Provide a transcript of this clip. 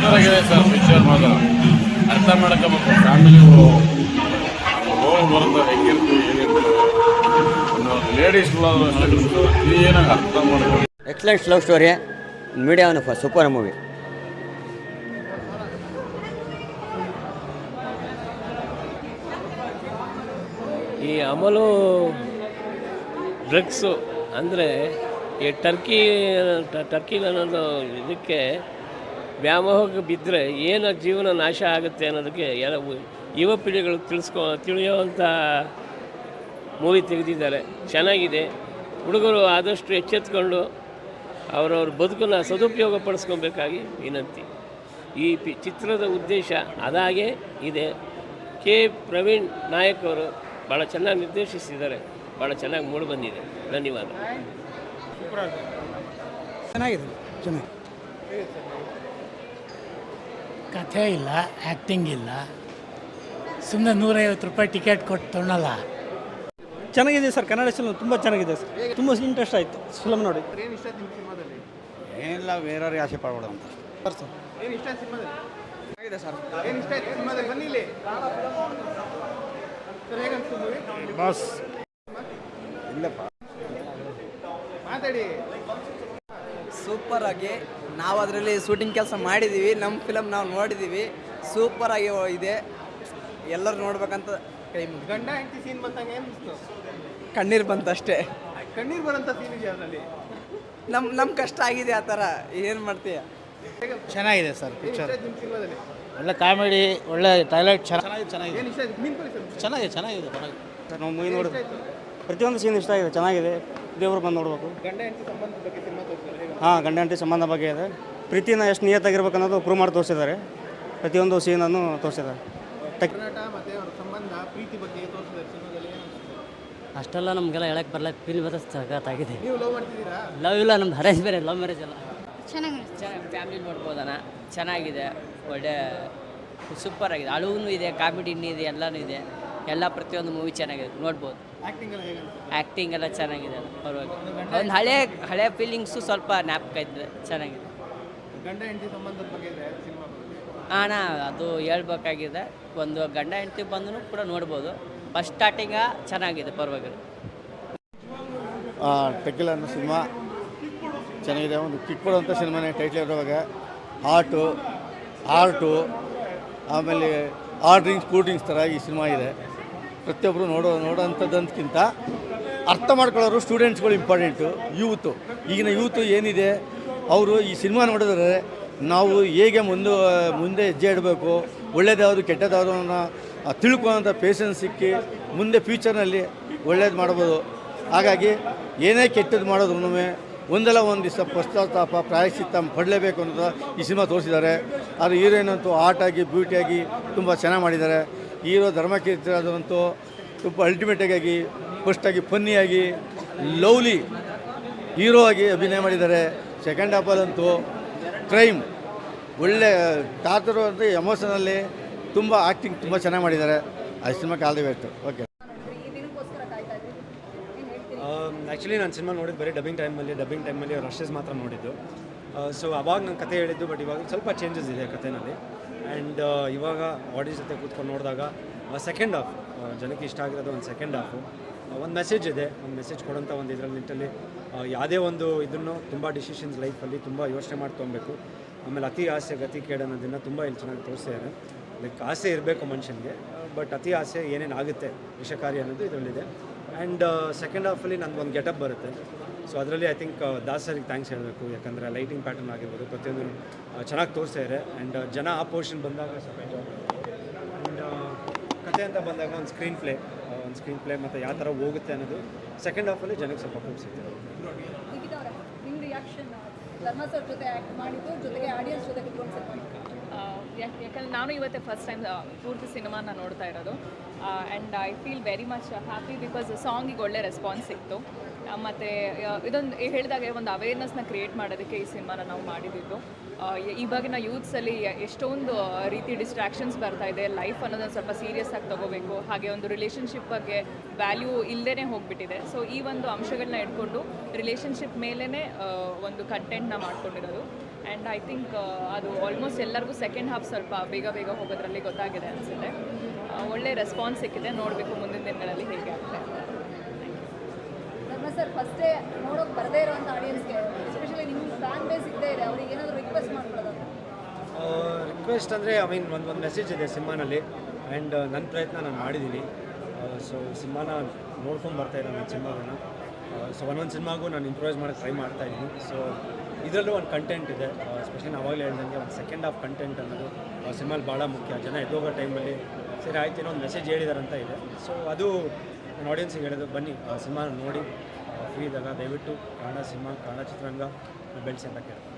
ಸೂಪರಾಗಿದೆ sir picture ಮಾತ್ರ ಅರ್ಥ ಮಾಡ್ಕೋಬೇಕು ಒಂದು ಲೇಡೀಸ್ ಕ್ಲೀನಾಗಿ ಅರ್ಥ ಮಾಡ್ಕೊಂಡು excellent love story media super movie ಈ ಅಮಲು ಡ್ರಗ್ಸು ಅಂದರೆ ಈ ಟರ್ಕಿ ಟರ್ಕಿ ಅನ್ನೋದು ಇದಕ್ಕೆ ವ್ಯಾಮೋಹಕ್ಕೆ ಬಿದ್ದರೆ ಏನು ಜೀವನ ನಾಶ ಆಗುತ್ತೆ ಅನ್ನೋದಕ್ಕೆ ಎಲ್ಲ ಯುವ ಪೀಳಿಗೆಗಳು ತಿಳಿಸ್ಕೊ ತಿಳಿಯುವಂಥ ಮೂವಿ ತೆಗೆದಿದ್ದಾರೆ. ಚೆನ್ನಾಗಿದೆ. ಹುಡುಗರು ಆದಷ್ಟು ಎಚ್ಚೆತ್ಕೊಂಡು ಅವರವ್ರ ಬದುಕನ್ನು ಸದುಪಯೋಗ ಪಡಿಸ್ಕೊಬೇಕಾಗಿ ವಿನಂತಿ. ಈ ಪಿ, ಚಿತ್ರದ ಉದ್ದೇಶ ಅದಾಗೆ ಇದೆ. ಕೆ. ಪ್ರವೀಣ್ ನಾಯಕ್ ಅವರು ಭಾಳ ಚೆನ್ನಾಗಿ ನಿರ್ದೇಶಿಸಿದ್ದಾರೆ. ಭಾಳ ಚೆನ್ನಾಗಿ ಮೂಡಿ ಧನ್ಯವಾದ ಚೆನ್ನಾಗಿದೆ. ಚೆನ್ನಾಗಿ ಕಥೆ ಇಲ್ಲ ಆ್ಯಕ್ಟಿಂಗ್ ಇಲ್ಲ. ಸುಮ್ಮನೆ ನೂರೈವತ್ತು ರೂಪಾಯಿ ಟಿಕೆಟ್ ಕೊಟ್ಟು ತೊಗೊಳಲ್ಲ. ಚೆನ್ನಾಗಿದೆ ಸರ್ ಕನ್ನಡ ಸಿನಿಮಾ ತುಂಬ ಚೆನ್ನಾಗಿದೆ ಸರ್. ತುಂಬ ಇಂಟ್ರೆಸ್ಟ್ ಆಯಿತು ಫಿಲಮ್ ನೋಡಿ. ಏನಿಲ್ಲ ಬೇರೆಯವ್ರಿಗೆ ಆಸೆ ಪಡ್ಬೋದು ಅಂತ. ಬಾಸ್. ಸೂಪರ್ ಆಗಿ ನಾವು ಅದರಲ್ಲಿ ಶೂಟಿಂಗ್ ಕೆಲಸ ಮಾಡಿದ್ದೀವಿ ನಮ್ಮ ಫಿಲಮ್ ನಾವು ನೋಡಿದ್ದೀವಿ ಸೂಪರ್ ಆಗಿ ಇದೆ. ಎಲ್ಲರೂ ನೋಡ್ಬೇಕಂತ ಕೈ ಗಂಡ ಹೆಂಡತಿ ಸೀನ್ ಬಂದಂಗೆ ಅನಿಸ್ತು? ಕಣ್ಣೀರು ಬಂತಷ್ಟೇ. ಕಣ್ಣೀರು ಬರೋಂಥ ಸೀನ್ ಇದೆ ಅದರಲ್ಲಿ? ನಮ್ಮ ನಮ್ಮ ಕಷ್ಟ ಆಗಿದೆ ಆ ಥರ. ಏನು ಮಾಡ್ತೀಯ? ಚೆನ್ನಾಗಿದೆ ಸರ್ ಪಿಕ್ಚರ್ ಸಿನಿಮಾದಲ್ಲಿ? ಒಳ್ಳೆ ಕಾಮಿಡಿ ಒಳ್ಳೆ ಟೈಲೆಟ್ ಚೆನ್ನಾಗಿ ಚೆನ್ನಾಗಿದೆ ಏನು ಇಷ್ಟ ಆಯ್ತು? ಮೀನ್ ಕೊಡಿ ಸರ್ ಚೆನ್ನಾಗಿದೆ ಚೆನ್ನಾಗಿದೆ ಸರ್ ನಾವು ಮೂವಿ ನೋಡಿದ್ವಿ ಪ್ರತಿಯೊಂದು ಸೀನ್ ಇಷ್ಟ ಆಗಿದೆ ಚೆನ್ನಾಗಿದೆ. ದೇವರು ಬಂದು ನೋಡ್ಬೇಕು. ಗಂಡ ಹೆಂಡತಿ ಸಂಬಂಧದ ಬಗ್ಗೆ ಸಿನಿಮಾ ತೋರಿಸಿದ್ರೆ ಹೇಗೆ ಹಾಂ ಗಂಡ ಹೆಂಡತಿ ಸಂಬಂಧ ಬಗ್ಗೆ ಇದೆ. ಪ್ರೀತಿನ ಎಷ್ಟು ನಿಯತ್ತಾಗಿರ್ಬೇಕು ಅನ್ನೋದು ಪ್ರೂವ್ ಮಾಡಿ ತೋರಿಸಿದ್ದಾರೆ. ಪ್ರತಿಯೊಂದು ಸೀನನ್ನು ತೋರಿಸಿದ್ದಾರೆ. ಟೆಕ್ ಕರ್ನಾಟಕ ಮತ್ತೆ ಅವರ ಸಂಬಂಧ ಪ್ರೀತಿ ಬಗ್ಗೆ ತೋರಿಸಿದ್ದಾರೆ ಸಿನಿಮಾದಲ್ಲಿ ಏನು ಅಷ್ಟೆಲ್ಲ ನಮಗೆಲ್ಲ ಹೇಳಕ್ಕೆ ಬರಲ್ಲ ಫೀಲ್ ಬರೋ ಸಖತ್ತಾಗಿದೆ ನೀವು ಲವ್ ಮಾಡ್ತಿದ್ದೀರಾ? ಲವ್ ಇಲ್ಲ ನಮ್ದು ಹರೇಜ್ ಬೇರೆ ಲವ್ ಮ್ಯಾರೇಜ್ ಎಲ್ಲ. ಚೆನ್ನಾಗಿ ಚೆನ್ನಾಗಿ ಫ್ಯಾಮಿಲಿ ನೋಡ್ಬೋದಣ್ಣ ಚೆನ್ನಾಗಿದೆ ಒಳ್ಳೆ ಸೂಪರ್ ಆಗಿದೆ. ಅಳುವೂ ಇದೆ ಕಾಮಿಡಿನೂ ಇದೆ ಎಲ್ಲನೂ ಇದೆ. ಎಲ್ಲ ಪ್ರತಿಯೊಂದು ಮೂವಿ ಚೆನ್ನಾಗಿದೆ ನೋಡ್ಬೋದು. ಆ್ಯಕ್ಟಿಂಗ್ ಎಲ್ಲ ಚೆನ್ನಾಗಿದೆ ಪರವಾಗಿಲ್ಲ. ಒಂದು ಹಳೆ ಹಳೆ ಫೀಲಿಂಗ್ಸು ಸ್ವಲ್ಪ ಜ್ಞಾಪಕ ಇದ್ದರೆ ಚೆನ್ನಾಗಿದೆ. ಗಂಡ ಹೆಂಡತಿ ಸಂಬಂಧದ ಬಗ್ಗೆ ಇದೆ ಸಿನಿಮಾ ಅಣ್ಣ ಅದು ಹೇಳ್ಬೇಕಾಗಿದೆ ಒಂದು ಗಂಡ ಹೆಂಡತಿ ಬಂದನು ಕೂಡ ನೋಡ್ಬೋದು ಫಸ್ಟ್ ಸ್ಟಾರ್ಟಿಂಗ ಚೆನ್ನಾಗಿದೆ ಪರವಾಗಿಲ್ಲ. ಟೆಕ್ಕಿಲ್ ಅನ್ನೋ ಸಿನಿಮಾ. ಚೆನ್ನಾಗಿದೆ ಒಂದು ಕಿಕ್ ಕೊಡುವಂಥ ಸಿನಿಮಾನೇ ಟೈಟ್ಲ್ ಇರುವಾಗ ಆರ್ಟು ಆರ್ಟು ಆಮೇಲೆ ಆರ್ಡ್ರಿಂಗ್ಸ್ ಕೂಲ್ ಡ್ರಿಂಕ್ಸ್ ಥರ ಈ ಸಿನಿಮಾ ಇದೆ. ಪ್ರತಿಯೊಬ್ಬರು ನೋಡೋ ನೋಡೋಂಥದ್ದಂತಕ್ಕಿಂತ ಅರ್ಥ ಮಾಡ್ಕೊಳ್ಳೋರು ಸ್ಟೂಡೆಂಟ್ಸ್ಗಳು ಇಂಪಾರ್ಟೆಂಟು ಯೂತು ಈಗಿನ ಯೂತು ಏನಿದೆ? ಅವರು ಈ ಸಿನಿಮಾ ನೋಡಿದ್ರೆ ನಾವು ಹೇಗೆ ಮುಂದೆ ಮುಂದೆ ಹೆಜ್ಜೆ ಇಡಬೇಕು ಒಳ್ಳೇದ್ಯಾವುದು ಕೆಟ್ಟದಾದ್ರು ಅನ್ನೋ ತಿಳ್ಕೊಳ್ಳೋಂಥ ಪೇಷನ್ಸ್ ಸಿಕ್ಕಿ ಮುಂದೆ ಫ್ಯೂಚರ್ನಲ್ಲಿ ಒಳ್ಳೇದು ಮಾಡ್ಬೋದು. ಹಾಗಾಗಿ ಏನೇ ಕೆಟ್ಟದ್ದು ಮಾಡೋದ್ರು ಒಂದಲ್ಲ ಒಂದು ದಿವಸ ಪಶ್ಚಾತ್ತಾಪ, ಪ್ರಾಯಶ್ಚಿತ್ತ ಪಡಲೇಬೇಕು ಅನ್ನೋದು ಈ ಸಿನಿಮಾ ತೋರಿಸಿದ್ದಾರೆ. ಅದು ಹೀರೋಯಿನ್ ಅಂತೂ ಆರ್ಟಾಗಿ ಬ್ಯೂಟಿಯಾಗಿ ತುಂಬ ಚೆನ್ನಾಗಿ ಮಾಡಿದ್ದಾರೆ. ಹೀರೋ ಧರ್ಮಕೀರ್ತಿಯಾದಂತೂ ತುಂಬ ಅಲ್ಟಿಮೇಟಾಗಿ ಫಸ್ಟಾಗಿ ಫನ್ನಿಯಾಗಿ ಲವ್ಲಿ ಹೀರೋ ಆಗಿ ಅಭಿನಯ ಮಾಡಿದ್ದಾರೆ. ಸೆಕೆಂಡ್ ಹಾಫಲ್ಲಂತೂ ಕ್ರೈಮ್ ಒಳ್ಳೆ ಟಾತರು ಅಂತ ಎಮೋಷನಲ್ಲಿ ತುಂಬ ಆ್ಯಕ್ಟಿಂಗ್ ತುಂಬ ಚೆನ್ನಾಗಿ ಮಾಡಿದ್ದಾರೆ. ಆ ಸಿನಿಮಾ ಕಾಲದ ದಿ ಬೆಸ್ಟ್ ಓಕೆ ಆ್ಯಕ್ಚುಲಿ ನಾನು ಸಿನಿಮಾ ನೋಡಿದ್ದು ಬರೀ ಡಬ್ಬಿಂಗ್ ಟೈಮಲ್ಲಿ ಡಬ್ಬಿಂಗ್ ಟೈಮಲ್ಲಿ ರಶಸ್ ಮಾತ್ರ ನೋಡಿದ್ದು. ಸೊ ಅವಾಗ ನಾನು ಕತೆ ಹೇಳಿದ್ದು ಬಟ್ ಇವಾಗ ಸ್ವಲ್ಪ ಚೇಂಜಸ್ ಇದೆ ಕಥೆನಲ್ಲಿ ಆ್ಯಂಡ್ ಇವಾಗ ಆಡಿಯನ್ಸ್ ಜೊತೆ ಕೂತ್ಕೊಂಡು ನೋಡಿದಾಗ ಸೆಕೆಂಡ್ ಹಾಫ್ ಜನಕ್ಕೆ ಇಷ್ಟ ಆಗಿರೋದು ಒಂದು ಸೆಕೆಂಡ್ ಹಾಫು ಒಂದು ಮೆಸೇಜ್ ಇದೆ. ಒಂದು ಮೆಸೇಜ್ ಕೊಡೋಂಥ ಒಂದು ಇದರಲ್ಲಿ ನಿಟ್ಟಲ್ಲಿ ಯಾವುದೇ ಒಂದು ಇದನ್ನು ತುಂಬ ಡಿಸಿಷನ್ಸ್ ಲೈಫಲ್ಲಿ ತುಂಬ ಯೋಚನೆ ಮಾಡಿ ತೊಗೊಬೇಕು. ಆಮೇಲೆ ಅತಿ ಆಸೆ, ಗತಿ ಕೇಡ ಅನ್ನೋದನ್ನು ತುಂಬ ಇಲ್ಲಿ ಚೆನ್ನಾಗಿ ತೋರಿಸ್ತಿದ್ದಾರೆ ಲೈಕ್ ಆಸೆ ಇರಬೇಕು ಮನುಷ್ಯನಿಗೆ ಬಟ್ ಅತಿ ಆಸೆ ಏನೇನು ಆಗುತ್ತೆ ವಿಷಕಾರಿ ಅನ್ನೋದು ಇದರಲ್ಲಿದೆ. ಆ್ಯಂಡ್ ಸೆಕೆಂಡ್ ಹಾಫಲ್ಲಿ ಒಂದು ಗೆಟಪ್ ಬರುತ್ತೆ. ಸೊ ಅದರಲ್ಲಿ ಐ ಥಿಂಕ್ ದಾಸರಿಗೆ ಥ್ಯಾಂಕ್ಸ್ ಹೇಳಬೇಕು. ಯಾಕಂದರೆ ಲೈಟಿಂಗ್ ಪ್ಯಾಟರ್ನ್ ಆಗಿರ್ಬೋದು, ಪ್ರತಿಯೊಂದು ಚೆನ್ನಾಗಿ ತೋರಿಸ್ತಾ ಇದೆ ಆ್ಯಂಡ್ ಜನ ಆ ಪೋರ್ಷನ್ ಬಂದಾಗ ಆ್ಯಂಡ್ ಕತೆ ಅಂತ ಬಂದಾಗ ಒಂದು ಸ್ಕ್ರೀನ್ ಪ್ಲೇ ಒಂದು ಸ್ಕ್ರೀನ್ ಪ್ಲೇ ಮತ್ತು ಯಾವ ಥರ ಹೋಗುತ್ತೆ ಅನ್ನೋದು ಸೆಕೆಂಡ್ ಹಾಫಲ್ಲಿ ಜನಕ್ಕೆ ಸ್ವಲ್ಪ ನಿಮ್ಮ ರಿಯಾಕ್ಷನ್ ಧರ್ಮ ಸರ್ ಜೊತೆ ಆ್ಯಕ್ಟ್ ಮಾಡಿದ್ದು, ಜೊತೆಗೆ ಆಡಿಯನ್ಸ್ ಜೊತೆ ಯಾಕಂದ್ರೆ ನಾನು ಇವತ್ತೇ ಫಸ್ಟ್ ಟೈಮ್ ಪೂರ್ತಿ ಸಿನಿಮಾನ ನೋಡ್ತಾ ಇರೋದು. And I feel very much happy because ಸಾಂಗಿಗೆ ಒಳ್ಳೆ ರೆಸ್ಪಾನ್ಸ್ ಸಿಕ್ತು ಮತ್ತು ಇದೊಂದು ಹೇಳಿದಾಗೆ ಒಂದು ಅವೇರ್ನೆಸ್ನ ಕ್ರಿಯೇಟ್ ಮಾಡೋದಕ್ಕೆ ಈ ಸಿನಿಮಾನ ನಾವು ಮಾಡಿದ್ದು. ಇವಾಗಿನ ಯೂತ್ಸಲ್ಲಿ ಎಷ್ಟೊಂದು ರೀತಿ ಡಿಸ್ಟ್ರಾಕ್ಷನ್ಸ್ ಬರ್ತಾ ಇದೆ. ಲೈಫ್ ಅನ್ನೋದನ್ನು ಸ್ವಲ್ಪ ಸೀರಿಯಸ್ ಆಗಿ ತಗೋಬೇಕು. ಹಾಗೆ ಒಂದು ರಿಲೇಷನ್ಶಿಪ್ ಬಗ್ಗೆ ವ್ಯಾಲ್ಯೂ ಇಲ್ಲದೇ ಹೋಗ್ಬಿಟ್ಟಿದೆ. ಸೊ ಈ ಒಂದು ಅಂಶಗಳನ್ನ ಇಟ್ಕೊಂಡು ರಿಲೇಷನ್ಶಿಪ್ ಮೇಲೇ ಒಂದು ಕಂಟೆಂಟ್ನ ಮಾಡ್ಕೊಂಡಿರೋದು. ಆ್ಯಂಡ್ ಐ ಥಿಂಕ್ ಅದು ಆಲ್ಮೋಸ್ಟ್ ಎಲ್ಲರಿಗೂ ಸೆಕೆಂಡ್ ಹಾಫ್ ಸ್ವಲ್ಪ ಬೇಗ ಬೇಗ ಹೋಗೋದ್ರಲ್ಲಿ ಗೊತ್ತಾಗಿದೆ ಅನಿಸುತ್ತೆ. ಒಳ್ಳೆ ರೆಸ್ಪಾನ್ಸ್ ಸಿಕ್ಕಿದೆ. ನೋಡಬೇಕು ಮುಂದಿನ ದಿನಗಳಲ್ಲಿ ಹೇಗೆ ಆಗುತ್ತೆ ಸರ್ ಫಸ್ಟೇ ನೋಡೋಕೆ ಬರದೇ ಇರೋಂಥ ಆಡಿಯನ್ಸ್ಗೆ ಎಸ್ಪೆಷಲಿ ನಿಮ್ಮ ಫ್ಯಾನ್ ಬೇಸ್ ಇದ್ದೇ ಇದೆ. ಅವ್ರಿಗೆ ಏನಾದರೂ ರಿಕ್ವೆಸ್ಟ್ ಮಾಡ್ಕೊಳ್ಳೋದು ರಿಕ್ವೆಸ್ಟ್ ಅಂದರೆ ಐ ಮೀನ್ ಒಂದು ಒಂದು ಮೆಸೇಜ್ ಇದೆ ಸಿನಿಮಾನಲ್ಲಿ ಆ್ಯಂಡ್ ನನ್ನ ಪ್ರಯತ್ನ ನಾನು ಮಾಡಿದ್ದೀನಿ ಸೊ ಸಿನಿಮಾನ ನೋಡ್ಕೊಂಡು ಬರ್ತಾಯಿದ್ದೆ ಇದ್ದೀನಿ ನನ್ನ ಸಿನಿಮಾಗಳನ್ನ ಸೊ ಒಂದೊಂದು ಸಿನಿಮಾಗೂ ನಾನು ಇಂಪ್ರೂವೈಸ್ ಮಾಡೋಕ್ಕೆ ಟ್ರೈ ಮಾಡ್ತಾಯಿದ್ದೀನಿ ಸೊ ಇದರಲ್ಲೂ ಒಂದು ಕಂಟೆಂಟ್ ಇದೆ. ಸ್ಪೆಷಲಿ ನಾವು ಅವಾಗಲೇ ಹೇಳಿದಂಗೆ ಒಂದು ಸೆಕೆಂಡ್ ಹಾಫ್ ಕಂಟೆಂಟ್ ಅನ್ನೋದು ಸಿನಿಮಾಲಿ ಭಾಳ ಮುಖ್ಯ. ಜನ ಎದ್ದೋಗೋ ಟೈಮಲ್ಲಿ ಸರಿ ಆಯ್ತು ಏನೋ ಒಂದು ಮೆಸೇಜ್ ಹೇಳಿದಾರೆ ಅಂತ ಇದೆ. ಸೊ ಅದು ನಾನು ಆಡಿಯನ್ಸಿಗೆ ಹೇಳೋದು, ಬನ್ನಿ ಸಿನಿಮಾನ ನೋಡಿ ಫ್ರೀ ಇದ್ದಾಗ ದಯವಿಟ್ಟು ಕನ್ನಡ ಸಿನಿಮಾ ಕನ್ನಡ ಚಿತ್ರರಂಗ, ಬೆಳೆಸಿ ಅಂತ ಕೇಳ್ತೀನಿ.